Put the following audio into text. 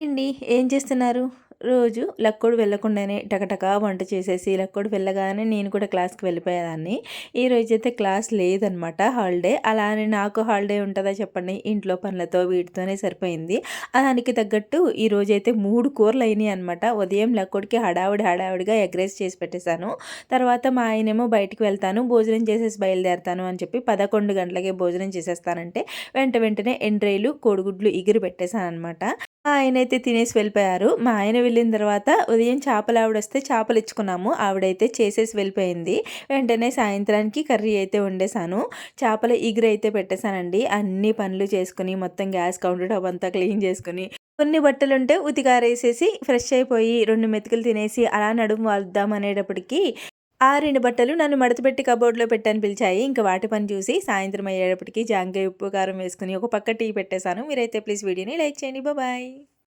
అండి ఏం చేస్తున్నారు? రోజు లక్కోడు వెళ్ళకుండానే టకటకా వంట చేసేసి లక్కోడు వెళ్ళగానే నేను కూడా క్లాస్కి వెళ్ళిపోయేదాన్ని. ఈ రోజైతే క్లాస్ లేదనమాట హాలిడే. అలా అని నాకు హాలిడే ఉంటుందా చెప్పండి ఇంట్లో పనులతో వీటితోనే సరిపోయింది. దానికి తగ్గట్టు ఈ అయితే మూడు కూరలు అయినాయి అనమాట. ఉదయం లక్కోడికి హడావుడి హడావుడిగా ఎగ్రేస్ చేసి పెట్టేశాను. తర్వాత మా ఆయనేమో బయటికి వెళ్తాను భోజనం చేసేసి బయలుదేరుతాను అని చెప్పి పదకొండు గంటలకే భోజనం చేసేస్తానంటే వెంట వెంటనే ఎండ్రైలు కోడిగుడ్లు ఎగిరి పెట్టేశాను అనమాట ఆయన అయితే తినేసి వెళ్ళిపోయారు. మా ఆయన వెళ్ళిన తర్వాత ఉదయం చేపలు ఆవిడ వస్తే చేపలు ఇచ్చుకున్నాము. ఆవిడైతే చేసేసి వెళ్ళిపోయింది. వెంటనే సాయంత్రానికి కర్రీ అయితే వండేసాను చేపల ఇగురు అయితే పెట్టేశానండి. అన్ని పనులు చేసుకుని మొత్తం గ్యాస్ కౌంటర్ టాప్ అంతా క్లీన్ చేసుకుని కొన్ని బట్టలు ఉంటే ఉతికారేసేసి ఫ్రెష్ అయిపోయి రెండు మెతుకులు తినేసి అలా నడుము వాళ్దాం అనేటప్పటికి ఆ రెండు బట్టలు నన్ను మడతపెట్టి కబోర్డ్లో పెట్టని పిలిచాయి. ఇంకా వాటి పని చూసి సాయంత్రం అయ్యేటప్పటికి జాంకాయ ఉప్పు కారం వేసుకుని ఒక పక్క టీ పెట్టేశాను. మీరైతే ప్లీజ్ వీడియోని లైక్ చేయండి. బాయ్